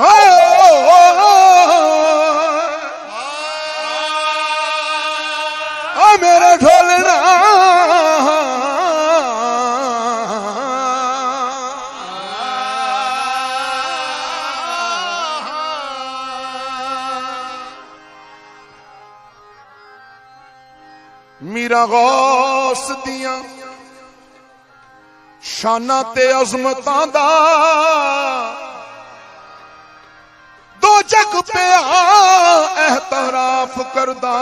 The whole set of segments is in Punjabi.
ਆ ਮੀਰਾ ਗੌਸ ਦੀਆਂ ਸ਼ਾਨਾਂ ਤੇ ਅਜ਼ਮਤਾਂ ਦਾ ਜਗ ਪਿਆ ਇhtਰਾਫ ਕਰਦਾ।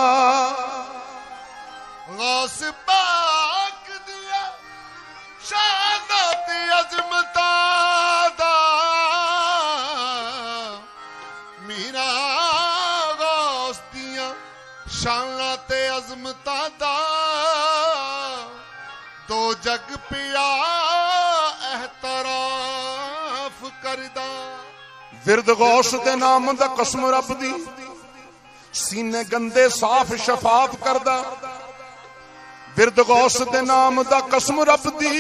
ਗੌਸ ਪਾਕ ਦੀਆਂ ਸ਼ਾਨਾਂ ਤੇ ਅਜ਼ਮਤਾਂ ਦਾ ਮੀਰਾ ਗੌਸ ਦੀਆਂ ਸ਼ਾਨਾਂ ਤੇ ਅਜ਼ਮਤਾਂ ਦਾ। ਦੋ ਜਗ ਪਿਆ ਵਿਰਦ ਗੌਸ ਦੇ ਨਾਮ ਦਾ ਕਸਮ ਰੱਬ ਦੀ। ਸੀਨੇ ਗੰਦੇ ਸਾਫ਼ ਸ਼ਫਾਫ ਕਰਦਾ। ਵਿਰਦ ਗੌਸ ਦੇ ਨਾਮ ਦਾ ਕਸਮ ਰੱਬ ਦੀ।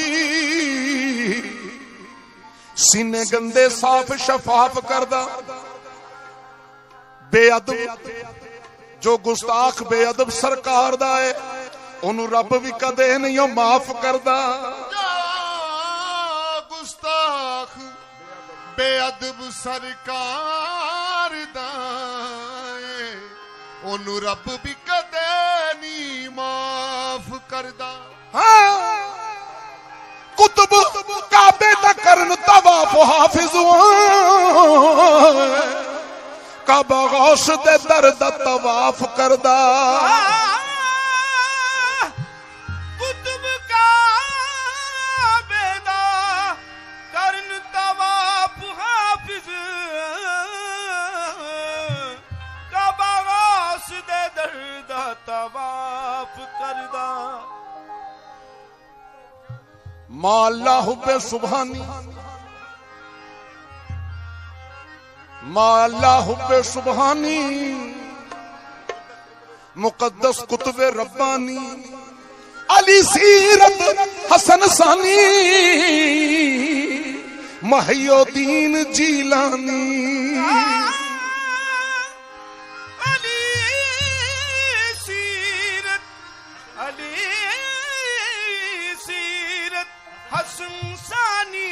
ਸੀਨੇ ਗੰਦੇ ਸਾਫ਼ ਸ਼ਫਾਫ ਕਰਦਾ। ਬੇਅਦਬ, ਜੋ ਗੁਸਤਾਖ, ਬੇਅਦਬ ਸਰਕਾਰ ਦਾ ਹੈ ਉਹਨੂੰ ਰੱਬ ਵੀ ਕਦੇ ਨਹੀਂ ਉਹ ਮਾਫ ਕਰਦਾ। ਬੇਅਦਬ ਸਰਕਾਰ ਦਾ ਏ। ਉਹਨੂੰ ਰੱਬ ਵੀ ਕਦੇ ਨਹੀਂ ਮਾਫ ਕਰਦਾ। ਹਾਂ ਕੁਤਬ ਕਾਬੇ ਦਾ ਕਰਨ ਤਵਾਫ ਹਾਫਿਜ਼ ਕਾਬਾ ਗੌਸ ਦੇ ਦਰ ਦਾ ਤਵਾਫ ਕਰਦਾ। ਕਰਦਾ। ਮਾ ਹੁਬੇ ਸੁਭਾਨੀ। ਮਾਲਾ ਹੁਬੇ ਸੁਭਾਨੀ। ਮੁਕੱਦਸ ਕੁਤਬ ਰੱਬਾਨੀ। ਅਲੀ ਸੀਰਤ ਹਸਨ ਸਾਨੀ। ਮਹੀਉਦੀਨ ਜੀਲਾਨੀ। ਸਾਨੀ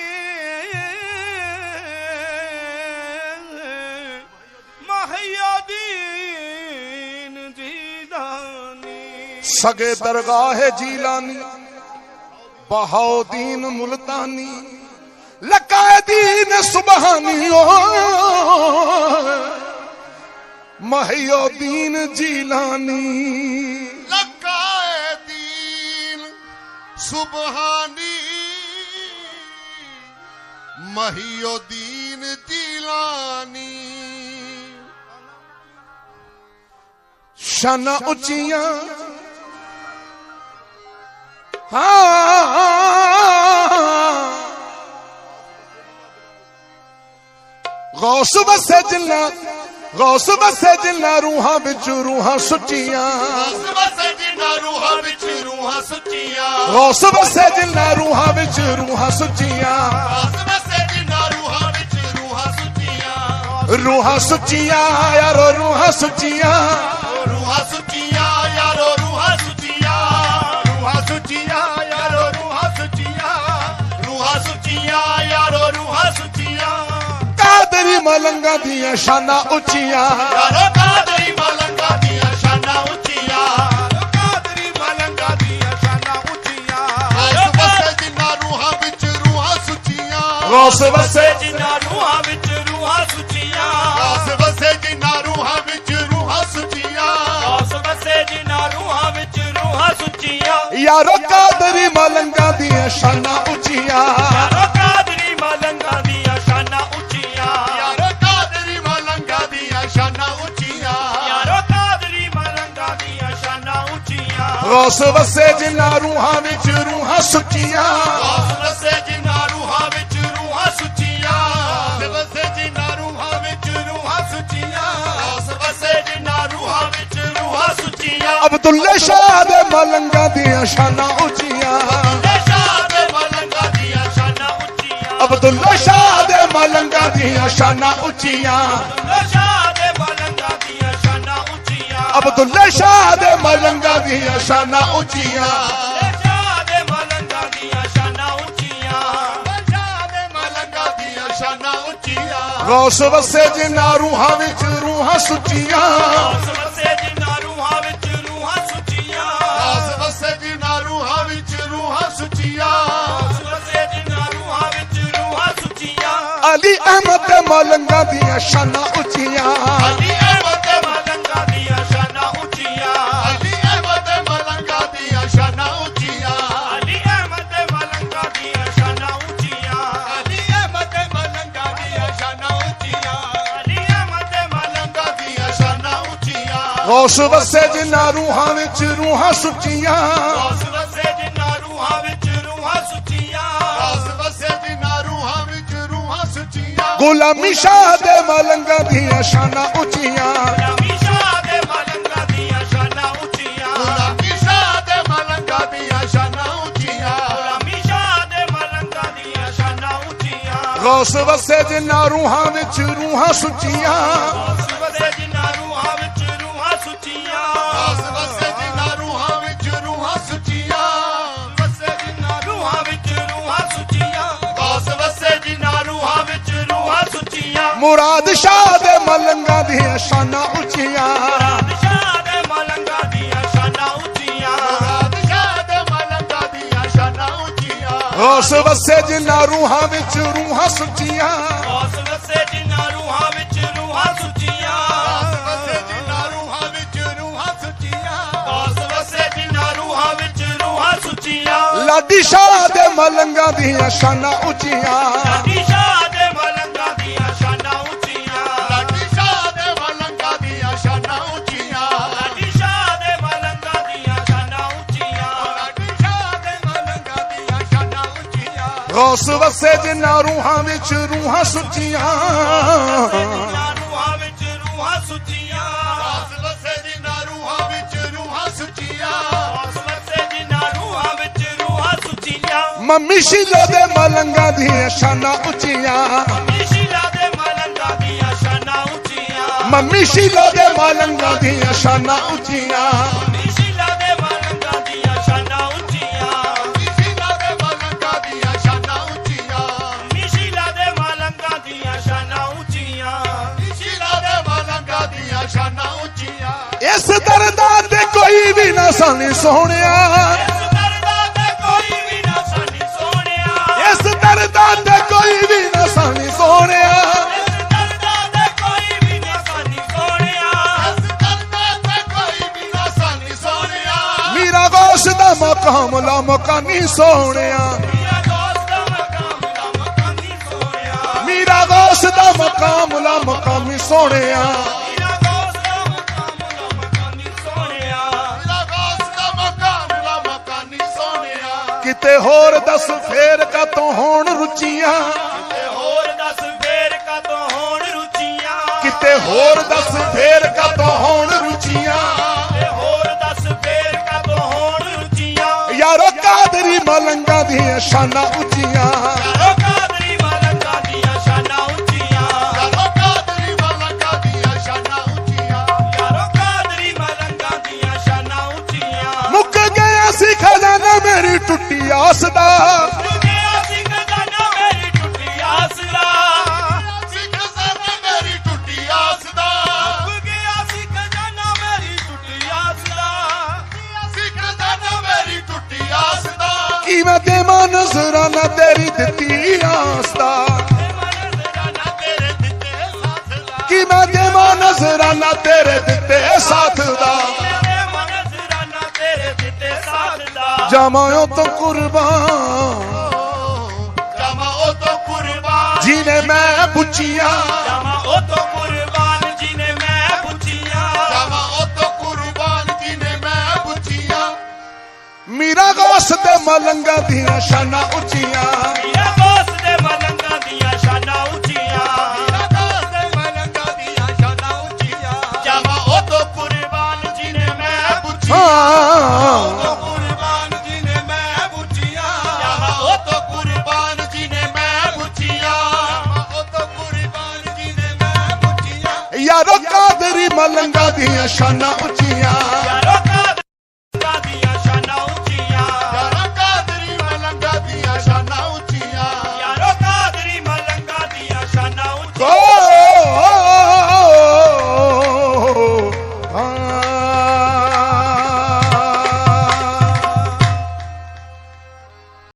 ਮਹਿਯਦੀਨ ਜੀਦਾਨੀ ਸਗੇ ਦਰਗਾਹ ਜੀਲਾਨੀ ਬਹਾਉਦੀਨ ਮੁਲਤਾਨੀ ਲਕਾਇਦੀਨ ਸੁਬਹਾਨੀ ਓ ਮਹੀਉਦੀਨ ਜੀਲਾਨੀ। ਲਕਾਏ ਦੀਨ ਸੁਬਹਾਨੀ। ਮਹੀਉਦੀਨ ਦੀਲਾਨੀ ਸ਼ਾਨਾਂ ਉੱਚੀਆਂ। ਹਾਂ। ਗੌਸ ਵਸੇ ਜਿੰਨਾ ਗੌਸ ਵਸੇ ਜਿੰਨਾ ਰੂਹਾਂ ਵਿੱਚ ਰੂਹਾਂ ਸੁੱਚੀਆਂ। ਉਸ ਵਸੇ ਜਿਨ੍ਹਾਂ ਰੂਹਾਂ ਵਿੱਚ ਰੂਹਾਂ ਸੁੱਚੀਆਂ। ਗੌਸ ਵਸੇ ਜਿੰਨਾ ਰੂਹਾਂ ਵਿੱਚ ਰੂਹਾਂ ਸੁੱਚੀਆਂ। ਰੂਹਾਂ ਸੁੱਚੀਆਂ ਯਾਰੋ ਰੂਹਾਂ ਸੁੱਚੀਆਂ। ਰੂਹਾਂ ਸੁੱਚੀਆਂ ਯਾਰੋ ਰੂਹਾਂ ਸੁੱਚੀਆਂ। ਰੂਹਾਂ ਸੁੱਚੀਆਂ ਯਾਰੋ ਰੂਹਾਂ ਸੁੱਚੀਆਂ। ਰੂਹਾਂ ਸੁੱਚੀਆਂ ਯਾਰੋ ਰੂਹਾਂ ਸੁੱਚੀਆਂ। ਕਾਦਰੀ ਮਲੰਗਾ ਦੀਆਂ ਸ਼ਾਨਾਂ ਉੱਚੀਆਂ। ਯਾਰੋ ਕਾਦਰੀ ਮਲੰਗਾ ਦੀਆਂ ਸ਼ਾਨਾਂ ਉੱਚੀਆਂ। ਕਾਦਰੀ ਮਲੰਗਾ ਦੀਆਂ ਸ਼ਾਨਾਂ ਉੱਚੀਆਂ। ਉਸ ਵਸੇ ਜਿਨ੍ਹਾਂ ਰੂਹਾਂ ਵਿੱਚ ਰੂਹਾਂ ਸੁੱਚੀਆਂ। ਗੌਸ ਵਸੇ। ਜਿਨ੍ਹਾਂ ਯਾਰੋ ਕਾਦਰੀ ਮਲੰਗਾ ਦੀਆਂ ਸ਼ਾਨਾਂ ਉੱਚੀਆਂ। ਯਾਰੋ ਕਾਦਰੀ ਮਲੰਗਾ ਦੀਆਂ ਸ਼ਾਨਾਂ ਉੱਚੀਆਂ। ਯਾਰੋ ਕਾਦਰੀ ਮਲੰਗਾ ਦੀਆਂ ਸ਼ਾਨਾਂ ਉੱਚੀਆਂ। ਯਾਰੋ ਕਾਦਰੀ ਮਲੰਗਾ ਦੀਆਂ ਸ਼ਾਨਾਂ ਉੱਚੀਆਂ। ਗੌਸ ਵਸੇ ਜਿਨ੍ਹਾਂ ਰੂਹਾਂ ਵਿੱਚ ਰੂਹਾਂ ਸੁੱਚੀਆਂ। ਅਬਦੁੱਲੇ ਸ਼ਾਹ ਦੇ ਮਲੰਗਾ ਦੀਆਂ ਸ਼ਾਨਾਂ ਉੱਚੀਆਂ। ਅਬਦੁੱਲਾ ਸ਼ਾਹ ਦੇ ਮਲੰਗਾ ਦੀਆਂ ਸ਼ਾਨਾਂ ਉੱਚੀਆਂ। ਅਬਦੁੱਲਾ ਸ਼ਾਹ ਦੇ ਮਲੰਗਾ ਦੀਆਂ ਸ਼ਾਨਾਂ ਉੱਚੀਆਂ। ਸ਼ਾਹ ਵਸੇ ਜਿਨ੍ਹਾਂ ਰੂਹਾਂ ਵਿੱਚ ਰੂਹਾਂ ਸੁੱਚੀਆਂ। ਅਹਿਮਦ ਦੇ ਮਲੰਗਾਂ ਦੀਆਂ ਸ਼ਾਨਾਂ ਉੱਚੀਆਂ। ਅਲੀ ਅਹਿਮਦ ਮਲੰਗਾ ਦੀਆਂ ਸ਼ਾਨਾਂ ਉੱਚੀਆਂ। ਅਲੀ ਅਹਿਮਦ ਮਲੰਗਾ ਦੀਆਂ ਸ਼ਾਨਾਂ ਉੱਚੀਆਂ। ਅਲੀ ਅਹਿਮਦ ਦੇ ਮਲੰਗਾ ਦੀਆਂ ਸ਼ਾਨਾਂ ਉੱਚੀਆਂ। ਅਲੀ ਅਹਿਮਦ ਮਲੰਗਾ ਦੀਆਂ ਸ਼ਾਨਾਂ ਉੱਚੀਆਂ। ਅਲੀ ਅਹਿਮਦ ਦੇ ਮਲੰਗਾ ਦੀਆਂ ਸ਼ਾਨਾਂ ਉੱਚੀਆਂ। ਗੌਸ ਵਸੇ ਜਿਨ੍ਹਾਂ ਰੂਹਾਂ ਵਿੱਚ ਰੂਹਾਂ ਸੁੱਚੀਆਂ। ਗੁਲਾਮੀ ਸ਼ਾਹ ਦੇ ਮਲੰਗਾਂ ਦੀਆਂ ਸ਼ਾਨਾਂ ਉੱਚੀਆਂ। ਗੁਲਾਮੀ ਸ਼ਾਹ ਦੇ ਮਲੰਗਾ ਦੀਆਂ ਸ਼ਾਨਾਂ ਉੱਚੀਆਂ। ਗੁਲਾਮੀ ਸ਼ਾਹ ਦੇ ਮਲੰਗਾ ਦੀਆਂ ਸ਼ਾਨਾਂ ਉੱਚੀਆਂ। ਗੁਲਾਮੀ ਸ਼ਾਹ ਦੇ ਮਲੰਗਾ ਦੀਆਂ ਸ਼ਾਨਾਂ ਉੱਚੀਆਂ। ਗੌਸ ਵਸੇ ਜਿਨ੍ਹਾਂ ਰੂਹਾਂ ਵਿੱਚ ਰੂਹਾਂ ਸੁੱਚੀਆਂ। ਮੁਰਾਦ ਸ਼ਾਹ ਦੇ ਮਲੰਗਾਂ ਦੀਆਂ ਸ਼ਾਨਾਂ ਉੱਚੀਆਂ। ਮੁਰਾਦ ਸ਼ਾਹ ਦੇ ਮਲੰਗਾ ਦੀਆਂ ਸ਼ਾਨਾਂ ਉੱਚੀਆਂ। ਰਾਤ ਸ਼ਾਹ ਦੇ ਮਲੰਗਾ ਦੀਆਂ ਸ਼ਾਨਾਂ ਉੱਚੀਆਂ। ਗੌਸ ਵਸੇ ਜਿਨ੍ਹਾਂ ਰੂਹਾਂ ਵਿੱਚ ਰੂਹਾਂ ਸੁੱਚੀਆਂ। ਉਸ ਵਸੇ ਜਿਨ੍ਹਾਂ ਰੂਹਾਂ ਵਿੱਚ ਰੂਹਾਂ ਸੁੱਚੀਆਂ। ਰਾਸ ਵਸੇ ਜਿਨ੍ਹਾਂ ਰੂਹਾਂ ਵਿੱਚ ਰੂਹਾਂ ਸੁੱਚੀਆਂ। ਉਸ ਵਸੇ ਜਿਨ੍ਹਾਂ ਰੂਹਾਂ ਵਿੱਚ ਰੂਹਾਂ ਸੁੱਚੀਆਂ। ਲਾਡੀ ਸ਼ਾਹ ਦੇ ਮਲੰਗਾਂ ਦੀਆਂ ਸ਼ਾਨਾਂ ਉੱਚੀਆਂ। ਲਾਡੀ ਸ਼ਾਹ ਉੱਚੀਆਂ ਗੌਸ ਵਸੇ ਜਿਨ੍ਹਾਂ ਰੂਹਾਂ ਵਿੱਚ ਰੂਹਾਂ ਸੁੱਚੀਆਂ। ਜਿਨ੍ਹਾਂ ਰੂਹਾਂ ਵਿੱਚ ਰੂਹਾਂ ਸੁੱਚੀਆਂ ਰਾਸ ਵਸੇ ਜਿਨ੍ਹਾਂ ਰੂਹਾਂ ਵਿੱਚ ਰੂਹਾਂ ਸੁੱਚੀਆਂ। ਉਸ ਵਸੇ ਜਿਨ੍ਹਾਂ ਰੂਹਾਂ ਵਿੱਚ ਰੂਹਾਂ ਸੁੱਚੀਆਂ। ਮੰਮੀ ਸ਼ੀਲਾ ਦੇ ਮਲੰਗਾਂ ਦੀਆਂ ਸ਼ਾਨਾਂ ਉੱਚੀਆਂ। ਮਿਸ਼ਿਲਾ ਦੇ ਮਲੰਗਾ ਦੀਆਂ ਸ਼ਾਨਾਂ ਉੱਚੀਆਂ। ਮੰਮੀ ਸ਼ੀਲਾ ਦੇ ਮਲੰਗਾਂ ਦੀਆਂ ਸ਼ਾਨਾਂ ਉੱਚੀਆਂ। ਕੋਈ ਵੀ ਨਾ ਸਾਨੀ ਸੋਹਣਿਆ। ਇਸ ਵੀ ਨਾ ਸਾਨੀ ਸੋਹਣਿਆ ਦਰਦਾਂ ਤੇ ਕੋਈ ਵੀ ਨਾ ਸਾਨੀ ਸੋਹਣਿਆ। ਮੀਰਾ ਗੌਸ ਦਾ ਮਕਾਮ ਲਾ ਮਕਾਨੀ ਸੋਹਣਿਆ। ਮੇਰਾ ਦੋਸਤ ਦਾ ਮਕਾਮ ਮਕਾਨੀ ਸੋਹਣਿਆ ਮੀਰਾ ਗੌਸ ਦਾ ਮਕਾਮ ਲਾ ਮਕਾਮੀ ਸੋਹਣਿਆ। ਕਿਤੇ ਹੋਰ ਦੱਸ ਫੇਰ ਕਤੋਂ ਹੋਣ ਰੁਚੀਆਂ? ਤੇ ਹੋਰ ਦੱਸ ਫੇਰ ਕਦੋਂ ਹੋਣ ਰੁਚੀਆਂ? ਕਿਤੇ ਹੋਰ ਦੱਸ ਫੇਰ ਕਤੋਂ ਹੋਣ ਰੁਚੀਆਂ? ਤੇ ਹੋਰ ਦੱਸ ਫੇਰ ਕਦੋਂ ਹੋਣ ਰੁਚੀਆਂ? ਯਾਰੋ ਕਾਦਰੀ ਮਲੰਗਾਂ ਦੀਆਂ ਸ਼ਾਨਾਂ ਉੱਚੀਆਂ। ਦਾ ਕੀ ਮੈਂ ਆਸ ਦਾ ਨਜ਼ਰਾਨਾ ਤੇਰੇ ਦਿੱਤੇ ਸਾਥ ਦਾ ਕੀ ਮੈਂ ਦੇਵਾਂ ਨਜ਼ਰਾਨਾ ਤੇਰੇ ਦਿੱਤੇ ਸਾਥ ਦਾ। ਜਾਵਾਂ ਤੋਂ ਕੁਰਬਾਨ ਜਮਾ ਉਹ ਤੋਂ ਕੁਰਬਾਨ ਜਿਨੇ ਮੈਂ ਪੁੱਛੀਆਂ ਜਾਵਾਂ ਉਹ ਤੋਂ ਕੁਰਬਾਨ ਜਿਨੇ ਮੈਂ ਪੁੱਛੀਆਂ ਉਹ ਤੋਂ ਕੁਰਬਾਨ ਜਿਨੇ ਮੈਂ ਪੁੱਛੀਆਂ ਮੀਰਾ ਗੌਸ ਤੇ ਮਲੰਗਾ ਦੀਆਂ ਸ਼ਾਨਾਂ ਉੱਚੀਆਂ ਕੁਰਬਾਨ ਜਿਨੇ